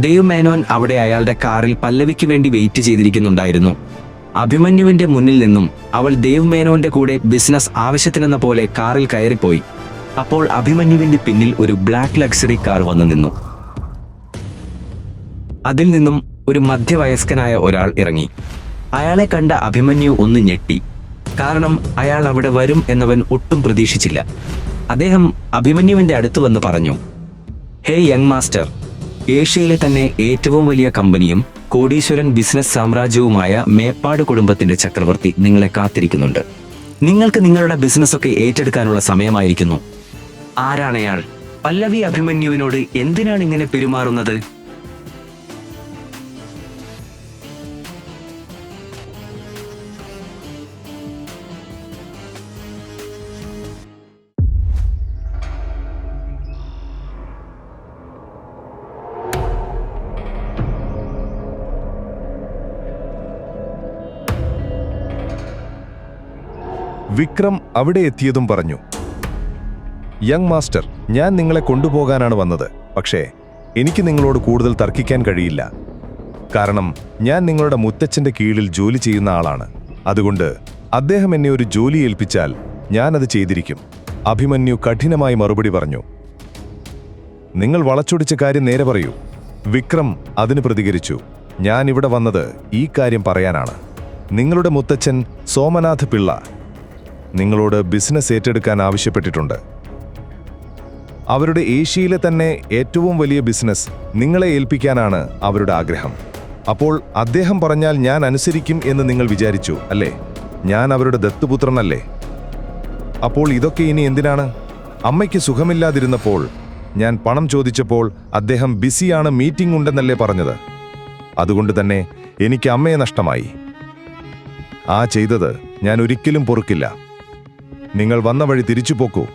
ദേവ് മേനോൻ അവിടെ അയാളുടെ കാറിൽ പല്ലവിക്ക് വേണ്ടി വെയിറ്റ് ചെയ്തിരിക്കുന്നുണ്ടായിരുന്നു. അഭിമന്യുവിന്റെ മുന്നിൽ നിന്നും അവൾ ദേവ് മേനോന്റെ കൂടെ ബിസിനസ് ആവശ്യത്തിനെന്ന പോലെ കാറിൽ കയറിപ്പോയി. അപ്പോൾ അഭിമന്യുവിന്റെ പിന്നിൽ ഒരു ബ്ലാക്ക് ലക്സറി കാർ വന്നു നിന്നു. അതിൽ നിന്നും ഒരു മധ്യവയസ്കനായ ഒരാൾ ഇറങ്ങി. അയാളെ കണ്ട അഭിമന്യു ഒന്ന് ഞെട്ടി. കാരണം അയാൾ അവിടെ വരും എന്നവൻ ഒട്ടും പ്രതീക്ഷിച്ചില്ല. അദ്ദേഹം അഭിമന്യുവിന്റെ അടുത്ത് വന്ന് പറഞ്ഞു ഹേ യങ് മാസ്റ്റർ ഏഷ്യയിലെ തന്നെ ഏറ്റവും വലിയ കമ്പനിയും കോടീശ്വരൻ ബിസിനസ് സാമ്രാജ്യവുമായ മേപ്പാട് കുടുംബത്തിന്റെ ചക്രവർത്തി നിങ്ങളെ കാത്തിരിക്കുന്നുണ്ട്. നിങ്ങൾക്ക് നിങ്ങളുടെ ബിസിനസ് ഒക്കെ ഏറ്റെടുക്കാനുള്ള സമയമായിരിക്കുന്നു. ആരാണയാൾ പല്ലവി അഭിമന്യുവിനോട് എന്തിനാണ് ഇങ്ങനെ പെരുമാറുന്നത്? വിക്രം അവിടെ എത്തിയതും പറഞ്ഞു. യങ് മാസ്റ്റർ ഞാൻ നിങ്ങളെ കൊണ്ടുപോകാനാണ് വന്നത്. പക്ഷേ എനിക്ക് നിങ്ങളോട് കൂടുതൽ തർക്കിക്കാൻ കഴിയില്ല. കാരണം ഞാൻ നിങ്ങളുടെ മുത്തച്ഛന്റെ കീഴിൽ ജോലി ചെയ്യുന്ന ആളാണ്. അതുകൊണ്ട് അദ്ദേഹം എന്നെ ഒരു ജോലി ഏൽപ്പിച്ചാൽ ഞാനത് ചെയ്തിരിക്കും അഭിമന്യു കഠിനമായി മറുപടി പറഞ്ഞു. നിങ്ങൾ വളച്ചൊടിച്ച കാര്യം നേരെ പറയൂ. വിക്രം അതിന് പ്രതികരിച്ചു. ഞാൻ ഇവിടെ വന്നത് ഈ കാര്യം പറയാനാണ്. നിങ്ങളുടെ മുത്തച്ഛൻ സോമനാഥ് പിള്ള നിങ്ങളോട് ബിസിനസ് ഏറ്റെടുക്കാൻ ആവശ്യപ്പെട്ടിട്ടുണ്ട്. അവരുടെ ഏഷ്യയിലെ തന്നെ ഏറ്റവും വലിയ ബിസിനസ് നിങ്ങളെ ഏൽപ്പിക്കാനാണ് അവരുടെ ആഗ്രഹം. അപ്പോൾ അദ്ദേഹം പറഞ്ഞാൽ ഞാൻ അനുസരിക്കും എന്ന് നിങ്ങൾ വിചാരിച്ചു അല്ലേ? ഞാൻ അവരുടെ ദത്തുപുത്രനല്ലേ? അപ്പോൾ ഇതൊക്കെ ഇനി എന്തിനാണ്? അമ്മയ്ക്ക് സുഖമില്ലാതിരുന്നപ്പോൾ ഞാൻ പണം ചോദിച്ചപ്പോൾ അദ്ദേഹം ബിസിയാണ് മീറ്റിംഗ് ഉണ്ടെന്നല്ലേ പറഞ്ഞത്. അതുകൊണ്ട് തന്നെ എനിക്ക് അമ്മയെ നഷ്ടമായി. ആ ചെയ്തത് ഞാൻ ഒരിക്കലും പൊറുക്കില്ല. നിങ്ങൾ വന്ന വഴി തിരിച്ചു പോക്കൂ.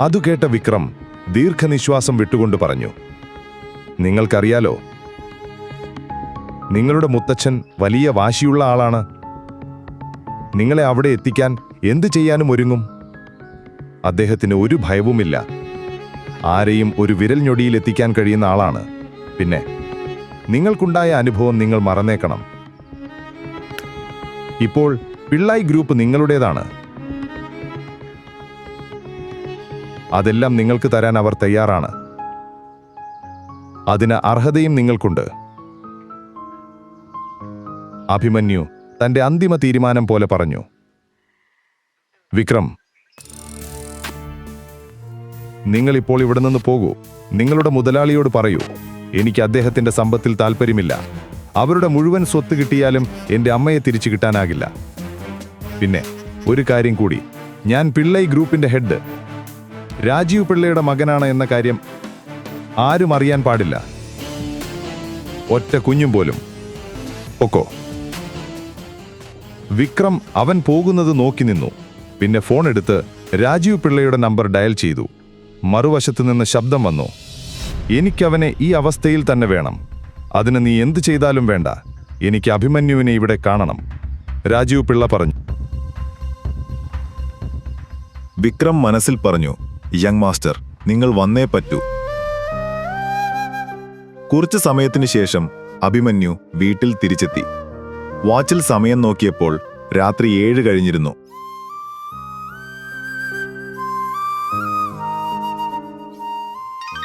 അതു കേട്ട വിക്രം ദീർഘനിശ്വാസം വിട്ടുകൊണ്ട് പറഞ്ഞു നിങ്ങൾക്കറിയാലോ നിങ്ങളുടെ മുത്തച്ഛൻ വലിയ വാശിയുള്ള ആളാണ്. നിങ്ങളെ അവിടെ എത്തിക്കാൻ എന്തു ചെയ്യാനും ഒരുങ്ങും? അദ്ദേഹത്തിന് ഒരു ഭയവുമില്ല. ആരെയും ഒരു വിരൽ ഞൊടിയിൽ എത്തിക്കാൻ കഴിയുന്ന ആളാണ്. പിന്നെ നിങ്ങൾക്കുണ്ടായ അനുഭവം നിങ്ങൾ മറന്നേക്കണം. ഇപ്പോൾ പിള്ളായി ഗ്രൂപ്പ് നിങ്ങളുടേതാണ്. അതെല്ലാം നിങ്ങൾക്ക് തരാൻ അവർ തയ്യാറാണ്. അതിന് അർഹതയും നിങ്ങൾക്കുണ്ട്. അഭിമന്യു തന്റെ അന്തിമ തീരുമാനം പോലെ പറഞ്ഞു. വിക്രം നിങ്ങൾ ഇപ്പോൾ ഇവിടെ നിന്ന് പോകൂ. നിങ്ങളുടെ മുതലാളിയോട് പറയൂ എനിക്ക് അദ്ദേഹത്തിന്റെ സമ്പത്തിൽ താല്പര്യമില്ല അവരുടെ മുഴുവൻ സ്വത്ത് കിട്ടിയാലും എന്റെ അമ്മയെ തിരിച്ചു കിട്ടാനാകില്ല. പിന്നെ ഒരു കാര്യം കൂടി. ഞാൻ പിള്ളൈ ഗ്രൂപ്പിന്റെ ഹെഡ്. രാജീവ് പിള്ളയുടെ മകനാണ് എന്ന കാര്യം ആരും അറിയാൻ പാടില്ല. ഒറ്റ കുഞ്ഞും പോലും. ഒക്കോ? വിക്രം അവൻ പോകുന്നത് നോക്കി നിന്നു. പിന്നെ ഫോൺ എടുത്ത് രാജീവ് പിള്ളയുടെ നമ്പർ ഡയൽ ചെയ്തു. മറുവശത്ത് നിന്ന് ശബ്ദം വന്നു. എനിക്കവനെ ഈ അവസ്ഥയിൽ തന്നെ വേണം. അതിന് നീ എന്ത് ചെയ്താലും വേണ്ട. എനിക്ക് അഭിമന്യുവിനെ ഇവിടെ കാണണം. രാജീവ് പിള്ള പറഞ്ഞു. വിക്രം മനസ്സിൽ പറഞ്ഞു യങ് മാസ്റ്റർ നിങ്ങൾ വന്നേ പറ്റൂ. കുറച്ച് സമയത്തിനു ശേഷം അഭിമന്യു വീട്ടിൽ തിരിച്ചെത്തി. വാച്ചിൽ സമയം നോക്കിയപ്പോൾ രാത്രി ഏഴ് കഴിഞ്ഞിരുന്നു.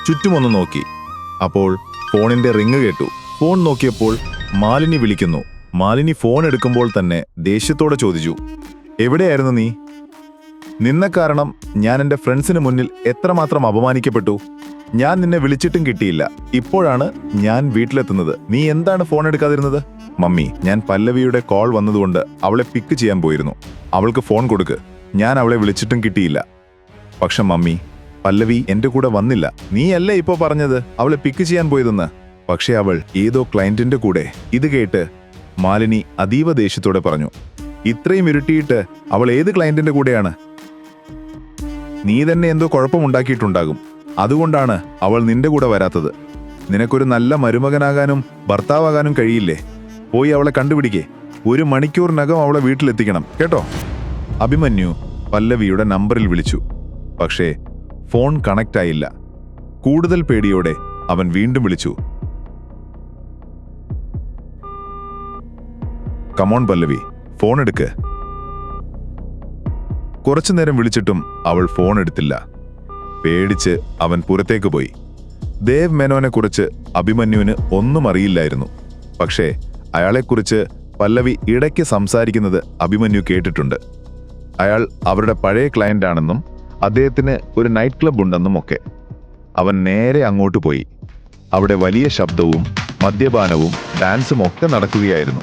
ചുറ്റുമൊന്ന് നോക്കി. അപ്പോൾ ഫോണിന്റെ റിങ് കേട്ടു. ഫോൺ നോക്കിയപ്പോൾ മാലിനി വിളിക്കുന്നു. മാലിനി ഫോൺ എടുക്കുമ്പോൾ തന്നെ ദേഷ്യത്തോടെ ചോദിച്ചു എവിടെയായിരുന്നു നീ? നിന്ന കാരണം ഞാൻ എന്റെ ഫ്രണ്ട്സിന് മുന്നിൽ എത്രമാത്രം അപമാനിക്കപ്പെട്ടു? ഞാൻ നിന്നെ വിളിച്ചിട്ടും കിട്ടിയില്ല. ഇപ്പോഴാണ് ഞാൻ വീട്ടിലെത്തുന്നത്. നീ എന്താണ് ഫോൺ എടുക്കാതിരുന്നത്? മമ്മി ഞാൻ പല്ലവിയുടെ കോൾ വന്നതുകൊണ്ട് അവളെ പിക്ക് ചെയ്യാൻ പോയിരുന്നു. അവൾക്ക് ഫോൺ കൊടുക്ക്. ഞാൻ അവളെ വിളിച്ചിട്ടും കിട്ടിയില്ല. പക്ഷെ മമ്മി പല്ലവി എന്റെ കൂടെ വന്നില്ല. നീയല്ലേ ഇപ്പോൾ പറഞ്ഞത്? അവളെ പിക്ക് ചെയ്യാൻ പോയതെന്ന്. പക്ഷെ അവൾ ഏതോ ക്ലയന്റിന്റെ കൂടെ ഇത് കേട്ട് മാലിനി അതീവ ദേഷ്യത്തോടെ പറഞ്ഞു. ഇത്രയും ഇരുട്ടിയിട്ട് അവൾ ഏത് ക്ലയന്റിന്റെ കൂടെയാണ്? നീ തന്നെ എന്തോ കുഴപ്പമുണ്ടാക്കിയിട്ടുണ്ടാകും. അതുകൊണ്ടാണ് അവൾ നിന്റെ കൂടെ വരാത്തത്. നിനക്കൊരു നല്ല മരുമകനാകാനും ഭർത്താവാകാനും കഴിയില്ലേ? പോയി അവളെ കണ്ടുപിടിക്കേ. ഒരു മണിക്കൂറിനകം അവളെ വീട്ടിലെത്തിക്കണം. കേട്ടോ? അഭിമന്യു പല്ലവിയുടെ നമ്പറിൽ വിളിച്ചു. പക്ഷേ ഫോൺ കണക്റ്റ് ആയില്ല കൂടുതൽ പേടിയോടെ അവൻ വീണ്ടും വിളിച്ചു. കമോൺ പല്ലവി. ഫോൺ എടുക്ക്. കുറച്ചു നേരം വിളിച്ചിട്ടും അവൾ ഫോൺ എടുത്തില്ല പേടിച്ച് അവൻ പുറത്തേക്ക് പോയി. ദേവ് മേനോനെക്കുറിച്ച് അഭിമന്യുവിന് ഒന്നും അറിയില്ലായിരുന്നു. പക്ഷേ അയാളെക്കുറിച്ച് പല്ലവി ഇടയ്ക്ക് സംസാരിക്കുന്നത് അഭിമന്യു കേട്ടിട്ടുണ്ട്. അയാൾ അവരുടെ പഴയ ക്ലയന്റ് ആണെന്നും അദ്ദേഹത്തിന് ഒരു നൈറ്റ് ക്ലബ് ഉണ്ടെന്നും ഒക്കെ അവൻ നേരെ അങ്ങോട്ട് പോയി. അവിടെ വലിയ ശബ്ദവും മദ്യപാനവും ഡാൻസും ഒക്കെ നടക്കുകയായിരുന്നു.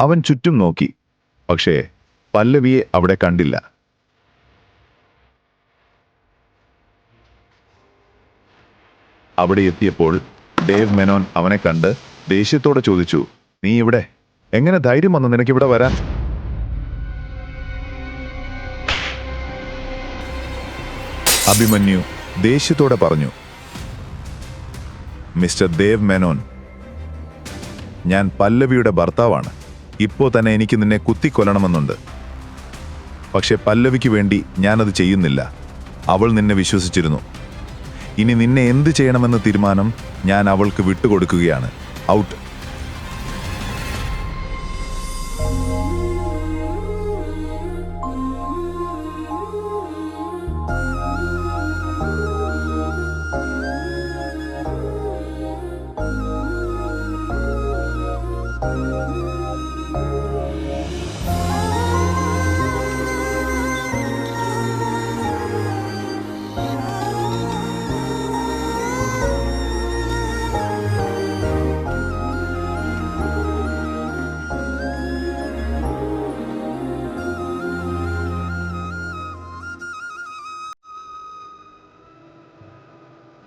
അവൻ ചുറ്റും നോക്കി. പക്ഷേ പല്ലവിയെ അവിടെ കണ്ടില്ല. അവിടെ എത്തിയപ്പോൾ ഡേവ് മെനോൻ അവനെ കണ്ട് ദേഷ്യത്തോടെ ചോദിച്ചു നീ ഇവിടെ? എങ്ങനെ ധൈര്യം വന്നു? നിനക്ക് ഇവിടെ വരാൻ? അഭിമന്യു ദേഷ്യത്തോടെ പറഞ്ഞു മിസ്റ്റർ ദേവ് മെനോൻ ഞാൻ പല്ലവിയുടെ ഭർത്താവാണ്. ഇപ്പോൾ തന്നെ എനിക്ക് നിന്നെ കുത്തിക്കൊല്ലണമെന്നുണ്ട്. പക്ഷെ പല്ലവിക്ക് വേണ്ടി ഞാനത് ചെയ്യുന്നില്ല. അവൾ നിന്നെ വിശ്വസിച്ചിരുന്നു. ഇനി നിന്നെ എന്ത് ചെയ്യണമെന്ന തീരുമാനം ഞാൻ അവൾക്ക് വിട്ടുകൊടുക്കുകയാണ്. ഔട്ട്.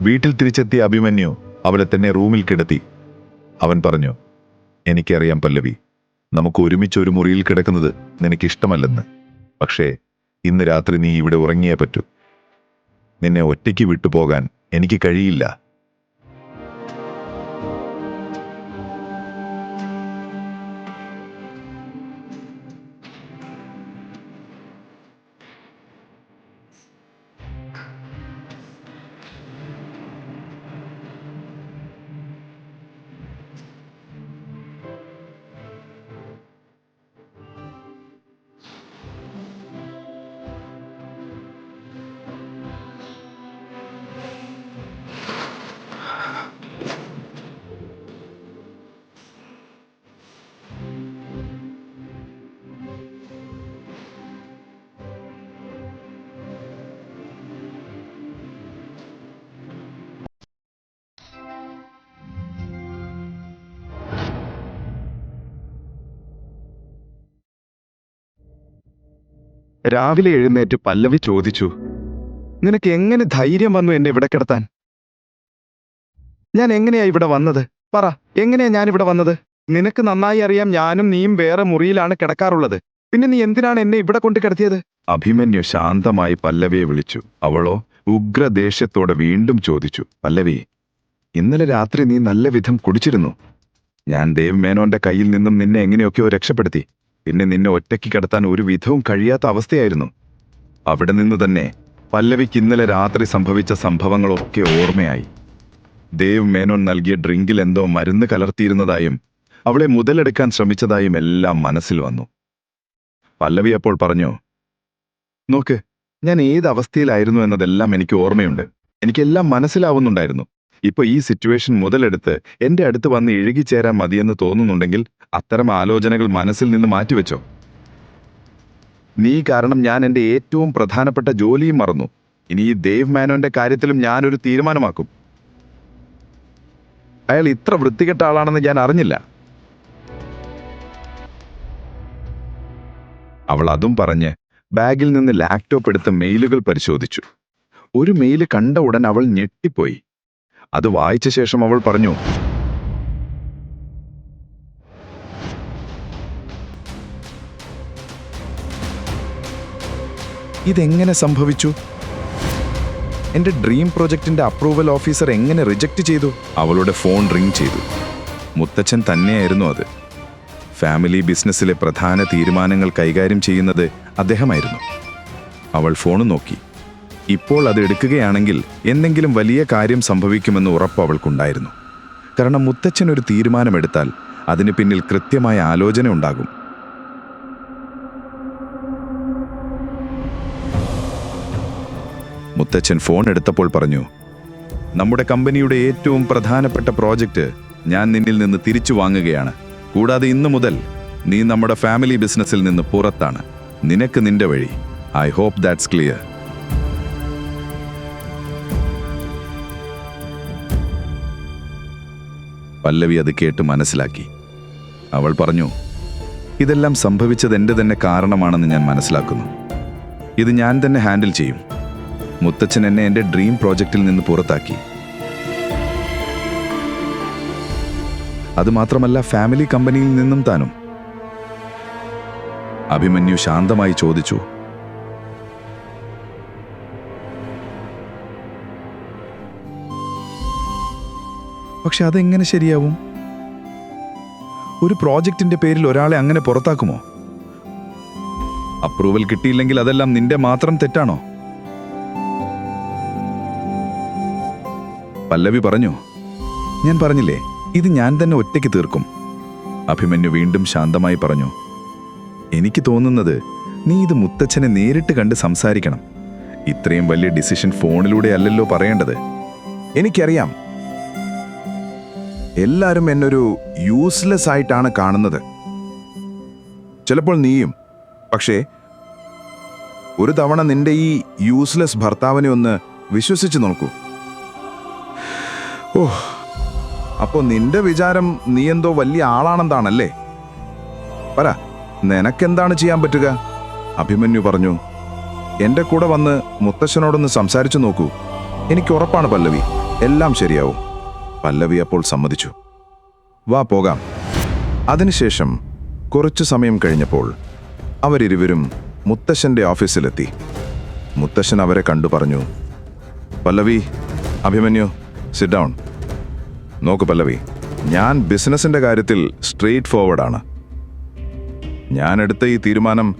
വീട്ടിൽ തിരിച്ചെത്തിയ അഭിമന്യു അവളെ തന്നെ റൂമിൽ കിടത്തി. അവൻ പറഞ്ഞു എനിക്കറിയാം പല്ലവി നമുക്ക് ഒരുമിച്ച് ഒരു മുറിയിൽ കിടക്കുന്നത് നിനക്കിഷ്ടമല്ലെന്ന്. പക്ഷേ ഇന്ന് രാത്രി നീ ഇവിടെ ഉറങ്ങിയേ പറ്റൂ. നിന്നെ ഒറ്റയ്ക്ക് വിട്ടുപോകാൻ എനിക്ക് കഴിയില്ല. രാവിലെ എഴുന്നേറ്റ് പല്ലവി ചോദിച്ചു നിനക്ക് എങ്ങനെ ധൈര്യം വന്നു എന്നെ ഇവിടെ കിടത്താൻ? ഞാൻ എങ്ങനെയാ ഇവിടെ വന്നത്? പറ എങ്ങനെയാ ഞാൻ ഇവിടെ വന്നത്? നിനക്ക് നന്നായി അറിയാം ഞാനും നീയും വേറെ മുറിയിലാണ് കിടക്കാറുള്ളത്. പിന്നെ നീ എന്തിനാണ് എന്നെ ഇവിടെ കൊണ്ട് കിടത്തിയത്? അഭിമന്യു ശാന്തമായി പല്ലവിയെ വിളിച്ചു. അവളോ ഉഗ്രദേഷ്യത്തോടെ വീണ്ടും ചോദിച്ചു പല്ലവി ഇന്നലെ രാത്രി നീ നല്ല വിധം കുടിച്ചിരുന്നു. ഞാൻ ദേവ് മേനോന്റെ കയ്യിൽ നിന്നും നിന്നെ എങ്ങനെയൊക്കെയോ രക്ഷപ്പെടുത്തി. പിന്നെ നിന്നെ ഒറ്റയ്ക്ക് കിടത്താൻ ഒരു വിധവും കഴിയാത്ത അവസ്ഥയായിരുന്നു. അവിടെ നിന്ന് തന്നെ പല്ലവിക്ക് ഇന്നലെ രാത്രി സംഭവിച്ച സംഭവങ്ങളൊക്കെ ഓർമ്മയായി. ദേവ് മേനോൻ നൽകിയ ഡ്രിങ്കിൽ എന്തോ മരുന്ന് കലർത്തിയിരുന്നതായും അവളെ മുതലെടുക്കാൻ ശ്രമിച്ചതായും എല്ലാം മനസ്സിൽ വന്നു. പല്ലവി അപ്പോൾ പറഞ്ഞു നോക്ക് ഞാൻ ഏത് അവസ്ഥയിലായിരുന്നു എന്നതെല്ലാം എനിക്ക് ഓർമ്മയുണ്ട്. എനിക്കെല്ലാം മനസ്സിലാവുന്നുണ്ടായിരുന്നു. ഇപ്പൊ ഈ സിറ്റുവേഷൻ മുതലെടുത്ത് എന്റെ അടുത്ത് വന്ന് ഇഴുകിച്ചേരാൻ മതിയെന്ന് തോന്നുന്നുണ്ടെങ്കിൽ അത്തരം ആലോചനകൾ മനസ്സിൽ നിന്ന് മാറ്റിവെച്ചോ? നീ കാരണം ഞാൻ എന്റെ ഏറ്റവും പ്രധാനപ്പെട്ട ജോലിയും മറന്നു. ഇനി ഈ ദേവ് മാനോന്റെ കാര്യത്തിലും ഞാനൊരു തീരുമാനമാക്കും. അയാൾ ഇത്ര വൃത്തികെട്ട ആളാണെന്ന് ഞാൻ അറിഞ്ഞില്ല. അവൾ അതും പറഞ്ഞ് ബാഗിൽ നിന്ന് ലാപ്ടോപ്പ് എടുത്ത് മെയിലുകൾ പരിശോധിച്ചു. ഒരു മെയിൽ കണ്ട ഉടൻ അവൾ ഞെട്ടിപ്പോയി. അത് വായിച്ച ശേഷം അവൾ പറഞ്ഞു ഇതെങ്ങനെ സംഭവിച്ചു? എന്റെ ഡ്രീം പ്രൊജക്ടിന്റെ അപ്രൂവൽ ഓഫീസർ എങ്ങനെ റിജക്റ്റ് ചെയ്തു? അവളുടെ ഫോൺ റിംഗ് ചെയ്തു. മുത്തച്ഛൻ തന്നെയായിരുന്നു അത്. ഫാമിലി ബിസിനസ്സിലെ പ്രധാന തീരുമാനങ്ങൾ കൈകാര്യം ചെയ്യുന്നത് അദ്ദേഹമായിരുന്നു. അവൾ ഫോൺ നോക്കി. ഇപ്പോൾ അത് എടുക്കുകയാണെങ്കിൽ എന്തെങ്കിലും വലിയ കാര്യം സംഭവിക്കുമെന്ന് ഉറപ്പ് അവൾക്കുണ്ടായിരുന്നു. കാരണം മുത്തച്ഛൻ ഒരു തീരുമാനമെടുത്താൽ അതിന് പിന്നിൽ കൃത്യമായ ആലോചന ഉണ്ടാകും. മുത്തച്ഛൻ ഫോൺ എടുത്തപ്പോൾ പറഞ്ഞു നമ്മുടെ കമ്പനിയുടെ ഏറ്റവും പ്രധാനപ്പെട്ട പ്രോജക്റ്റ് ഞാൻ നിന്നിൽ നിന്ന് തിരിച്ചു വാങ്ങുകയാണ്. കൂടാതെ ഇന്നു മുതൽ നീ നമ്മുടെ ഫാമിലി ബിസിനസ്സിൽ നിന്ന് പുറത്താണ്. നിനക്ക് നിന്റെ വഴി. I hope that's clear. Pallavi അത് കേട്ട് മനസ്സിലാക്കി. അവൾ പറഞ്ഞു ഇതെല്ലാം സംഭവിച്ചത് എന്റെ തന്നെ കാരണമാണെന്ന് ഞാൻ മനസ്സിലാക്കുന്നു. ഇത് ഞാൻ തന്നെ ഹാൻഡിൽ ചെയ്യും. മുത്തച്ഛൻ എന്നെ എന്റെ ഡ്രീം പ്രോജക്റ്റിൽ നിന്ന് പുറത്താക്കി. അതുമാത്രമല്ല ഫാമിലി കമ്പനിയിൽ നിന്നും താനും. അഭിമന്യു ശാന്തമായി ചോദിച്ചു. പക്ഷെ അതെങ്ങനെ ശരിയാവും? ഒരു പ്രോജക്റ്റിന്റെ പേരിൽ ഒരാളെ അങ്ങനെ പുറത്താക്കുമോ? അപ്രൂവൽ കിട്ടിയില്ലെങ്കിൽ അതെല്ലാം നിന്റെ മാത്രം തെറ്റാണോ? പല്ലവി പറഞ്ഞു ഞാൻ പറഞ്ഞില്ലേ ഇത് ഞാൻ തന്നെ ഒറ്റയ്ക്ക് തീർക്കും. അഭിമന്യു വീണ്ടും ശാന്തമായി പറഞ്ഞു എനിക്ക് തോന്നുന്നത് നീ ഇത് മുത്തച്ഛനെ നേരിട്ട് കണ്ട് സംസാരിക്കണം. ഇത്രയും വലിയ ഡിസിഷൻ ഫോണിലൂടെ അല്ലല്ലോ പറയേണ്ടത്. എനിക്കറിയാം. എല്ലാവരും എന്നൊരു യൂസ്ലെസ് ആയിട്ടാണ് കാണുന്നത്. ചിലപ്പോൾ നീയും പക്ഷേ ഒരു തവണ നിന്റെ ഈ യൂസ്ലെസ് ഭർത്താവിനെ ഒന്ന് വിശ്വസിച്ച് നോക്കൂ. ഓ അപ്പോ നിന്റെ വിചാരം നീ എന്തോ വലിയ ആളാണെന്നാണല്ലേ പറ നിനക്കെന്താണ് ചെയ്യാൻ പറ്റുക? അഭിമന്യു പറഞ്ഞു എന്റെ കൂടെ വന്ന് മുത്തശ്ശനോടൊന്ന് സംസാരിച്ചു നോക്കൂ. എനിക്ക് ഉറപ്പാണ് പല്ലവി. എല്ലാം ശരിയാവും. പല്ലവി അപ്പോൾ സമ്മതിച്ചു. വാ പോകാം. അതിനുശേഷം കുറച്ചു സമയം കഴിഞ്ഞപ്പോൾ അവരിരുവരും മുത്തശ്ശന്റെ ഓഫീസിലെത്തി. മുത്തശ്ശൻ അവരെ കണ്ടു പറഞ്ഞു പല്ലവി അഭിമന്യു സിറ്റ് ഡൗൺ നോക്ക് പല്ലവി ഞാൻ ബിസിനസിന്റെ കാര്യത്തിൽ സ്ട്രെയിറ്റ് ഫോർവേഡാണ് ഞാൻ എടുത്ത ഈ തീരുമാനം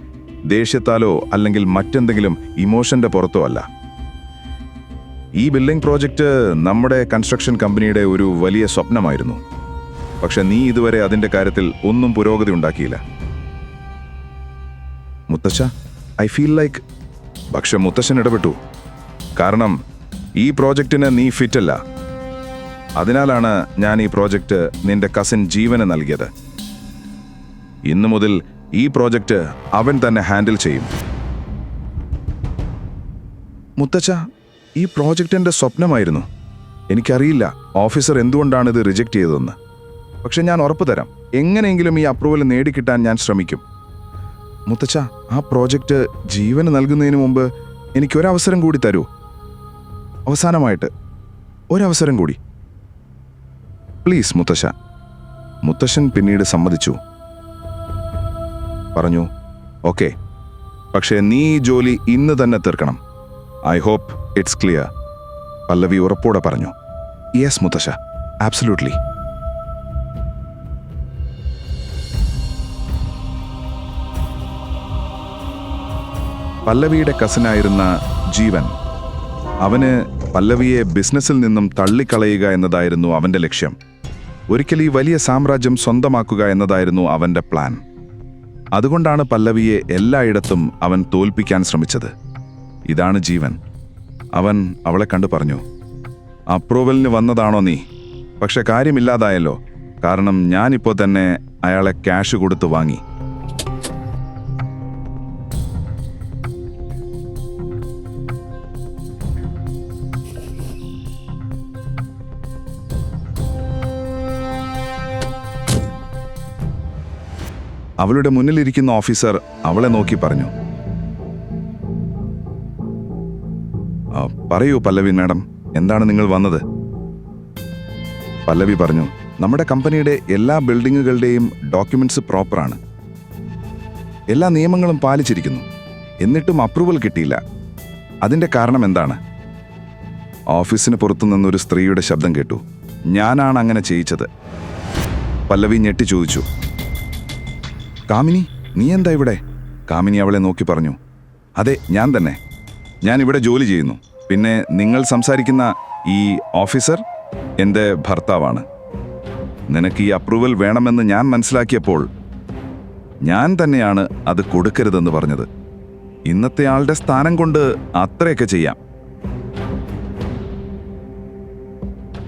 ദേഷ്യത്താലോ അല്ലെങ്കിൽ മറ്റെന്തെങ്കിലും ഇമോഷന്റെ പുറത്തോ അല്ല. ഈ ബിൽഡിംഗ് പ്രോജക്റ്റ് നമ്മുടെ കൺസ്ട്രക്ഷൻ കമ്പനിയുടെ ഒരു വലിയ സ്വപ്നമായിരുന്നു. പക്ഷെ നീ ഇതുവരെ അതിന്റെ കാര്യത്തിൽ ഒന്നും പുരോഗതി ഉണ്ടാക്കിയില്ല. മുത്തശ്ശ ഐ ഫീൽ ലൈക്ക് പക്ഷെ മുത്തശ്ശൻ ഇടപെട്ടു. കാരണം ഈ പ്രോജക്റ്റിന് നീ ഫിറ്റ് അല്ല. അതിനാലാണ് ഞാൻ ഈ പ്രോജക്റ്റ് നിന്റെ കസിൻ ജീവന് നൽകിയത്. ഇന്നു മുതൽ ഈ പ്രോജക്റ്റ് അവൻ തന്നെ ഹാൻഡിൽ ചെയ്യും. മുത്തച്ഛ ഈ പ്രോജക്റ്റ് എന്റെ സ്വപ്നമായിരുന്നു. എനിക്കറിയില്ല ഓഫീസർ എന്തുകൊണ്ടാണ് ഇത് റിജക്റ്റ് ചെയ്തതെന്ന്. പക്ഷെ ഞാൻ ഉറപ്പ് തരാം എങ്ങനെയെങ്കിലും ഈ അപ്രൂവൽ നേടിക്കിട്ടാൻ ഞാൻ ശ്രമിക്കും. മുത്തച്ഛ ആ പ്രോജക്റ്റ് ജീവന് നൽകുന്നതിന് മുമ്പ് എനിക്കൊരവസരം കൂടി തരൂ. അവസാനമായിട്ട് ഒരവസരം കൂടി. പ്ലീസ് മുത്തശ്ശ. മുത്തശ്ശൻ പിന്നീട് സമ്മതിച്ചു. പറഞ്ഞു ഓക്കെ. പക്ഷേ നീ ഈ ജോലി ഇന്ന് തന്നെ തീർക്കണം. I hope it's clear. Pallavi ഉറപ്പോടെ പറഞ്ഞു യെസ് മുത്തശ്ശ. ആബ്സല്യൂട്ട്ലി. പല്ലവിയുടെ കസിനായിരുന്ന ജീവൻ അവന് പല്ലവിയെ ബിസിനസ്സിൽ നിന്നും തള്ളിക്കളയുക എന്നതായിരുന്നു അവന്റെ ലക്ഷ്യം. ഒരിക്കൽ ഈ വലിയ സാമ്രാജ്യം സ്വന്തമാക്കുക എന്നതായിരുന്നു അവന്റെ പ്ലാൻ. അതുകൊണ്ടാണ് പല്ലവിയെ എല്ലായിടത്തും അവൻ തോൽപ്പിക്കാൻ ശ്രമിച്ചത്. ഇതാണ് ജീവൻ. അവൻ അവളെ കണ്ടു പറഞ്ഞു അപ്രൂവലിന് വന്നതാണോ നീ? പക്ഷെ കാര്യമില്ലാതായല്ലോ. കാരണം ഞാനിപ്പോൾ തന്നെ അയാളെ ക്യാഷ് കൊടുത്തു വാങ്ങി. അവളുടെ മുന്നിലിരിക്കുന്ന ഓഫീസർ അവളെ നോക്കി പറഞ്ഞു. "ആ, പറയൂ പല്ലവി മാഡം എന്താണ് നിങ്ങൾ വന്നത്? പല്ലവി പറഞ്ഞു നമ്മുടെ കമ്പനിയുടെ എല്ലാ ബിൽഡിങ്ങുകളുടെയും ഡോക്യുമെന്റ്സ് പ്രോപ്പറാണ്. എല്ലാ നിയമങ്ങളും പാലിച്ചിരിക്കുന്നു. എന്നിട്ടും അപ്രൂവൽ കിട്ടിയില്ല. അതിന്റെ കാരണം എന്താണ്? ഓഫീസിന് പുറത്തു നിന്നൊരു സ്ത്രീയുടെ ശബ്ദം കേട്ടു. ഞാനാണ് അങ്ങനെ ചെയ്യിച്ചത്. പല്ലവി ഞെട്ടി ചോദിച്ചു. കാമിനി നീ എന്താ ഇവിടെ? കാമിനി അവളെ നോക്കി പറഞ്ഞു. അതെ ഞാൻ തന്നെ. ഞാൻ ഇവിടെ ജോലി ചെയ്യുന്നു. പിന്നെ നിങ്ങൾ സംസാരിക്കുന്ന ഈ ഓഫീസർ എന്റെ ഭർത്താവാണ്. നിനക്ക് ഈ അപ്രൂവൽ വേണമെന്ന് ഞാൻ മനസ്സിലാക്കിയപ്പോൾ ഞാൻ തന്നെയാണ് അത് കൊടുക്കരുതെന്ന് പറഞ്ഞത്. ഇന്നത്തെ ആളുടെ സ്ഥാനം കൊണ്ട് അത്രയൊക്കെ ചെയ്യാം.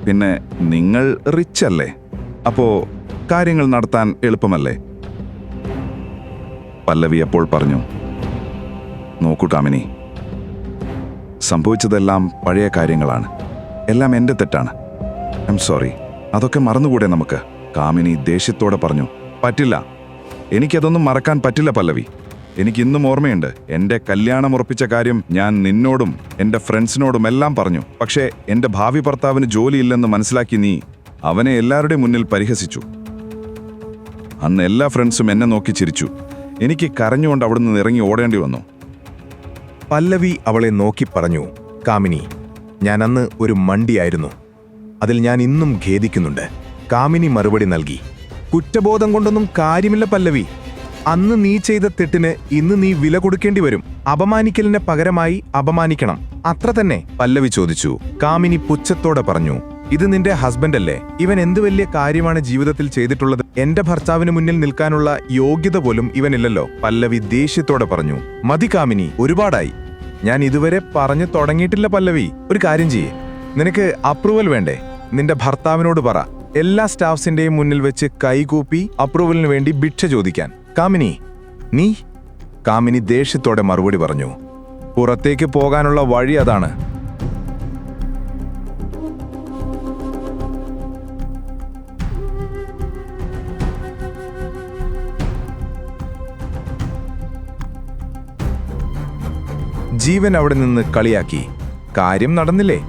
പിന്നെ നിങ്ങൾ റിച്ച് അല്ലേ? അപ്പോ കാര്യങ്ങൾ നടത്താൻ എളുപ്പമല്ലേ? പല്ലവി അപ്പോൾ പറഞ്ഞു നോക്കൂ കാമിനി സംഭവിച്ചതെല്ലാം പഴയ കാര്യങ്ങളാണ്. എല്ലാം എന്റെ തെറ്റാണ്. I'm sorry. അതൊക്കെ മറന്നുകൂടെ നമുക്ക്? കാമിനി ദേഷ്യത്തോടെ പറഞ്ഞു പറ്റില്ല. എനിക്കതൊന്നും മറക്കാൻ പറ്റില്ല പല്ലവി. എനിക്ക് ഇന്നും ഓർമ്മയുണ്ട്. എന്റെ കല്യാണം ഉറപ്പിച്ച കാര്യം ഞാൻ നിന്നോടും എന്റെ ഫ്രണ്ട്സിനോടും എല്ലാം പറഞ്ഞു. പക്ഷേ എന്റെ ഭാവി ഭർത്താവിന് ജോലിയില്ലെന്ന് മനസ്സിലാക്കി നീ അവനെ എല്ലാവരുടെയും മുന്നിൽ പരിഹസിച്ചു. അന്ന് എല്ലാ ഫ്രണ്ട്സും എന്നെ നോക്കി ചിരിച്ചു. എനിക്ക് കരഞ്ഞുകൊണ്ട് അവിടുന്ന് ഇറങ്ങി ഓടേണ്ടി വന്നു. പല്ലവി അവളെ നോക്കി പറഞ്ഞു കാമിനി ഞാൻ അന്ന് ഒരു മണ്ടിയായിരുന്നു. അതിൽ ഞാൻ ഇന്നും ഖേദിക്കുന്നുണ്ട്. കാമിനി മറുപടി നൽകി കുറ്റബോധം കൊണ്ടൊന്നും കാര്യമില്ല പല്ലവി. അന്ന് നീ ചെയ്ത തെട്ടിന് ഇന്ന് നീ വില കൊടുക്കേണ്ടി വരും. അപമാനിക്കലിന് പകരമായി അപമാനിക്കണം. അത്ര തന്നെ പല്ലവി ചോദിച്ചു. കാമിനി പുച്ഛത്തോടെ പറഞ്ഞു ഇത് നിന്റെ ഹസ്ബൻഡ് അല്ലേ ഇവൻ എന്ത് വലിയ കാര്യമാണ് ജീവിതത്തിൽ ചെയ്തിട്ടുള്ളത്? എന്റെ ഭർത്താവിന് മുന്നിൽ നിൽക്കാനുള്ള യോഗ്യത പോലും ഇവനില്ലല്ലോ പല്ലവി ദേഷ്യത്തോടെ പറഞ്ഞു. മതി കാമിനി ഒരുപാടായി. ഞാൻ ഇതുവരെ പറഞ്ഞു തുടങ്ങിയിട്ടില്ല പല്ലവി. ഒരു കാര്യം ചെയ്യേ. നിനക്ക് അപ്രൂവൽ വേണ്ടേ? നിന്റെ ഭർത്താവിനോട് പറ. എല്ലാ സ്റ്റാഫ്സിന്റെയും മുന്നിൽ വെച്ച് കൈകൂപ്പി അപ്രൂവലിന് വേണ്ടി ഭിക്ഷ ചോദിക്കാൻ. കാമിനി നീ? കാമിനി ദേഷ്യത്തോടെ മറുപടി പറഞ്ഞു. പുറത്തേക്ക് പോകാനുള്ള വഴി അതാണ്. ജീവൻ അവിടെ നിന്ന് കളിയാക്കി. കാര്യം നടന്നില്ലേ?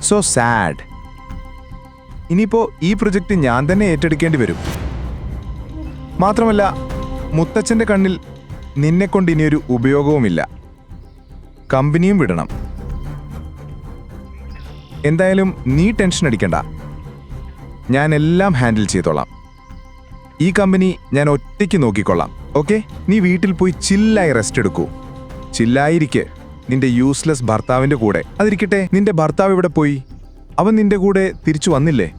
സോ സാഡ് ഇനിയിപ്പോ ഈ പ്രൊജക്റ്റ് ഞാൻ തന്നെ ഏറ്റെടുക്കേണ്ടി വരും. മാത്രമല്ല മുത്തച്ഛന്റെ കണ്ണിൽ നിന്നെക്കൊണ്ട് ഇനിയൊരു ഉപയോഗവുമില്ല. കമ്പനിയും വിടണം. എന്തായാലും നീ ടെൻഷൻ അടിക്കണ്ട. ഞാൻ എല്ലാം ഹാൻഡിൽ ചെയ്തോളാം. ഈ കമ്പനി ഞാൻ ഒറ്റയ്ക്ക് നോക്കിക്കൊള്ളാം. ഓക്കെ? നീ വീട്ടിൽ പോയി ചില്ലായി റെസ്റ്റ് എടുക്കൂ. ചില്ലായിരിക്കെ. നിന്റെ യൂസ്ലെസ് ഭർത്താവിന്റെ കൂടെ. അതിരിക്കട്ടെ നിന്റെ ഭർത്താവ് ഇവിടെ പോയി? അവൻ നിന്റെ കൂടെ തിരിച്ചു വന്നില്ലേ?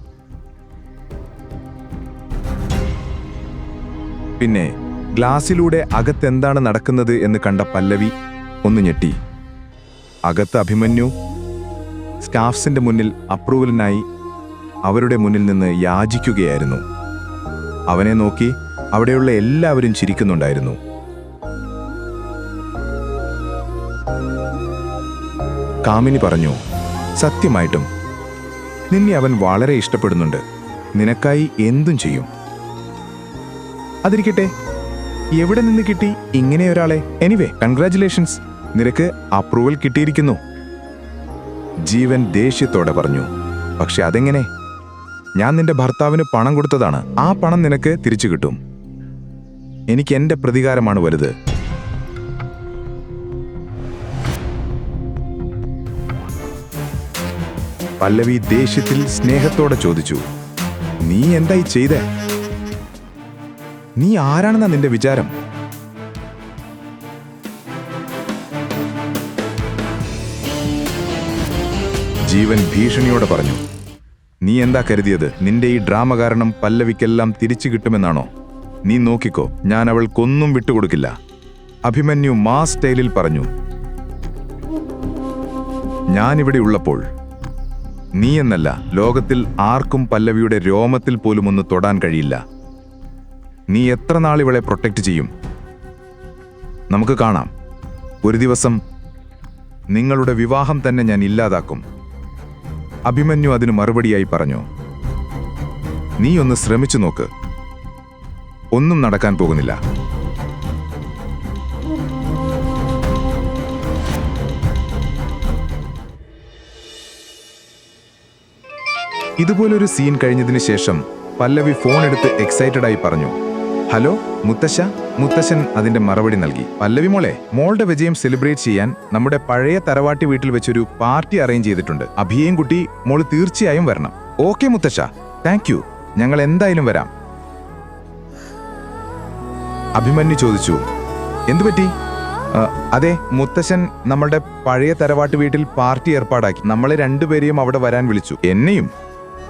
പിന്നെ ഗ്ലാസിലൂടെ അകത്തെന്താണ് നടക്കുന്നത് എന്ന് കണ്ട പല്ലവി ഒന്ന് ഞെട്ടി. അകത്ത് അഭിമന്യു സ്റ്റാഫ്സിന്റെ മുന്നിൽ അപ്രൂവലിനായി അവരുടെ മുന്നിൽ നിന്ന് യാചിക്കുകയായിരുന്നു. അവനെ നോക്കി അവിടെയുള്ള എല്ലാവരും ചിരിക്കുന്നുണ്ടായിരുന്നു. കാമിനി പറഞ്ഞു സത്യമായിട്ടും. നിന്നെ അവൻ വളരെ ഇഷ്ടപ്പെടുന്നുണ്ട്. നിനക്കായി എന്തും ചെയ്യും. അതിരിക്കട്ടെ. എവിടെ നിന്ന് കിട്ടി ഇങ്ങനെ ഒരാളെ? എനിവേ കൺഗ്രാചുലേഷൻസ് നിനക്ക് അപ്രൂവൽ കിട്ടിയിരിക്കുന്നു. ജീവൻ ദേഷ്യത്തോടെ പറഞ്ഞു പക്ഷെ അതെങ്ങനെ? ഞാൻ നിന്റെ ഭർത്താവിന് പണം കൊടുത്തതാണ്. ആ പണം നിനക്ക് തിരിച്ചു കിട്ടും. എനിക്ക് എന്റെ പ്രതികാരമാണ് വലുത്. പല്ലവി ദേഷ്യത്തിൽ സ്നേഹത്തോടെ ചോദിച്ചു നീ എന്തായി ചെയ്ത? നീ ആരാണെന്നാ നിന്റെ വിചാരം? ജീവൻ ഭീഷണിയോടെ പറഞ്ഞു നീ എന്താ കരുതിയത്? നിന്റെ ഈ ഡ്രാമ കാരണം പല്ലവിക്കെല്ലാം തിരിച്ചു കിട്ടുമെന്നാണോ? നീ നോക്കിക്കോ ഞാൻ അവൾക്കൊന്നും വിട്ടുകൊടുക്കില്ല. അഭിമന്യു മാസ് സ്റ്റൈലിൽ പറഞ്ഞു ഞാനിവിടെ ഉള്ളപ്പോൾ നീ എന്നല്ല ലോകത്തിൽ ആർക്കും പല്ലവിയുടെ രോമത്തിൽ പോലും ഒന്ന് തൊടാൻ കഴിയില്ല. നീ എത്ര നാൾ ഇവളെ പ്രൊട്ടക്റ്റ് ചെയ്യും? നമുക്ക് കാണാം. ഒരു ദിവസം നിങ്ങളുടെ വിവാഹം തന്നെ ഞാൻ ഇല്ലാതാക്കും. അഭിമന്യു അതിന് മറുപടിയായി പറഞ്ഞു നീ ഒന്ന് ശ്രമിച്ചു നോക്ക്. ഒന്നും നടക്കാൻ പോകുന്നില്ല. ഇതുപോലൊരു സീൻ കഴിഞ്ഞതിന് ശേഷം പല്ലവി ഫോൺ എടുത്ത് എക്സൈറ്റഡ് ആയി പറഞ്ഞു. ഹലോ മുത്തശ്ശ? മുത്തശ്ശൻ അതിന്റെ മറുപടി നൽകി. പല്ലവി മോളെ മോളുടെ വിജയം സെലിബ്രേറ്റ് ചെയ്യാൻ നമ്മുടെ പഴയ തറവാട്ടി വീട്ടിൽ വെച്ചൊരു പാർട്ടി അറേഞ്ച് ചെയ്തിട്ടുണ്ട്. അഭിയേയും കുട്ടി മോൾ തീർച്ചയായും വരണം. ഓക്കെ മുത്തശ്ശ. താങ്ക് യു ഞങ്ങൾ എന്തായാലും വരാം. അഭിമന്യു ചോദിച്ചു. എന്തുപറ്റി അതെ മുത്തശ്ശൻ നമ്മളുടെ പഴയ തറവാട്ട് വീട്ടിൽ പാർട്ടി ഏർപ്പാടാക്കി. നമ്മളെ രണ്ടുപേരെയും അവിടെ വരാൻ വിളിച്ചു. എന്നെയും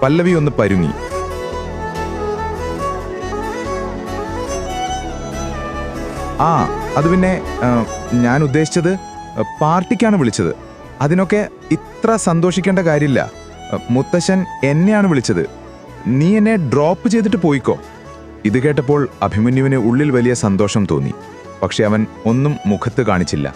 പല്ലവി ഒന്ന് പരുങ്ങി. ആ അത് പിന്നെ ഞാൻ ഉദ്ദേശിച്ചത് പാർട്ടിക്കാണ് വിളിച്ചത്. അതിനൊക്കെ ഇത്ര സന്തോഷിക്കേണ്ട കാര്യമില്ല. മുത്തശ്ശൻ എന്നെയാണ് വിളിച്ചത്. നീ എന്നെ ഡ്രോപ്പ് ചെയ്തിട്ട് പോയിക്കോ. ഇത് കേട്ടപ്പോൾ അഭിമന്യുവിന് ഉള്ളിൽ വലിയ സന്തോഷം തോന്നി. പക്ഷെ അവൻ ഒന്നും മുഖത്ത് കാണിച്ചില്ല.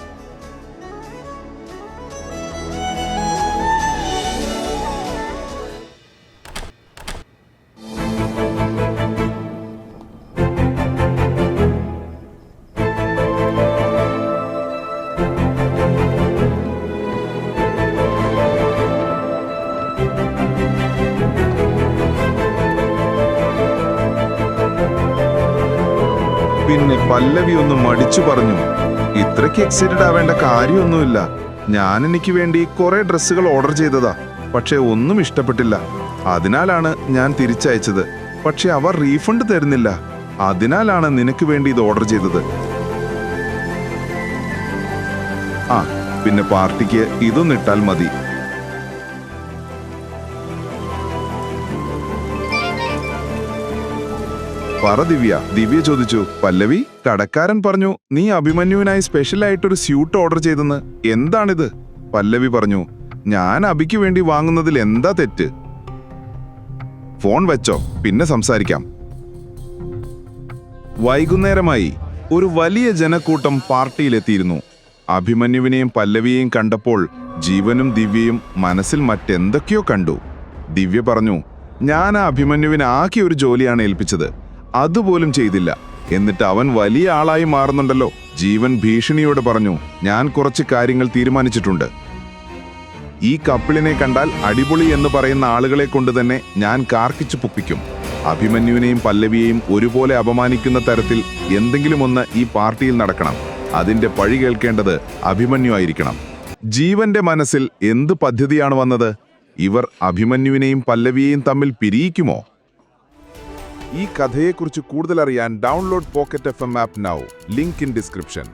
പല്ലവി ഒന്ന് മടിച്ചു പറഞ്ഞു ഇത്രയ്ക്ക് എക്സൈറ്റഡ് ആവേണ്ട കാര്യമൊന്നുമില്ല. ഞാൻ എനിക്ക് വേണ്ടി കുറെ ഡ്രസ്സുകൾ ഓർഡർ ചെയ്തതാ പക്ഷേ ഒന്നും ഇഷ്ടപ്പെട്ടില്ല. അതിനാലാണ് ഞാൻ തിരിച്ചയച്ചത്. പക്ഷെ അവർ റീഫണ്ട് തരുന്നില്ല. അതിനാലാണ് നിനക്ക് വേണ്ടി ഇത് ഓർഡർ ചെയ്തത്. ആ പിന്നെ പാർട്ടിക്ക് ഇതൊന്നിട്ടാൽ മതി. പറ ദിവ്യ ദിവ്യ ചോദിച്ചു പല്ലവി? കടക്കാരൻ പറഞ്ഞു നീ അഭിമന്യുവിനായി സ്പെഷ്യൽ ആയിട്ടൊരു സ്യൂട്ട് ഓർഡർ ചെയ്തെന്ന് എന്താണിത്? പല്ലവി പറഞ്ഞു ഞാൻ അഭിക്ക് വേണ്ടി വാങ്ങുന്നതിൽ എന്താ തെറ്റ്? ഫോൺ വെച്ചോ പിന്നെ സംസാരിക്കാം. വൈകുന്നേരമായി ഒരു വലിയ ജനക്കൂട്ടം പാർട്ടിയിലെത്തിയിരുന്നു. അഭിമന്യുവിനെയും പല്ലവിയെയും കണ്ടപ്പോൾ ജീവനും ദിവ്യയും മനസ്സിൽ മറ്റെന്തൊക്കെയോ കണ്ടു. ദിവ്യ പറഞ്ഞു ഞാൻ ആ അഭിമന്യുവിനാക്കിയ ഒരു ജോലിയാണ് ഏൽപ്പിച്ചത്. അതുപോലും ചെയ്തില്ല. എന്നിട്ട് അവൻ വലിയ ആളായി മാറുന്നുണ്ടല്ലോ. ജീവൻ ഭീഷണിയോട് പറഞ്ഞു ഞാൻ കുറച്ച് കാര്യങ്ങൾ തീരുമാനിച്ചിട്ടുണ്ട്. ഈ കപ്പിളിനെ കണ്ടാൽ അടിപൊളി എന്ന് പറയുന്ന ആളുകളെ കൊണ്ട് തന്നെ ഞാൻ കാർക്കിച്ചു പൊപ്പിക്കും അഭിമന്യുവിനെയും പല്ലവിയെയും ഒരുപോലെ അപമാനിക്കുന്ന തരത്തിൽ എന്തെങ്കിലും ഒന്ന് ഈ പാർട്ടിയിൽ നടക്കണം. അതിന്റെ പഴി കേൾക്കേണ്ടത് അഭിമന്യു ആയിരിക്കണം. ജീവന്റെ മനസ്സിൽ എന്ത് പദ്ധതിയാണ് വന്നത്? ഇവർ അഭിമന്യുവിനെയും പല്ലവിയെയും തമ്മിൽ പിരിയിക്കുമോ? ഈ കഥയെക്കുറിച്ച് കൂടുതലറിയാൻ download pocket F M app now link in description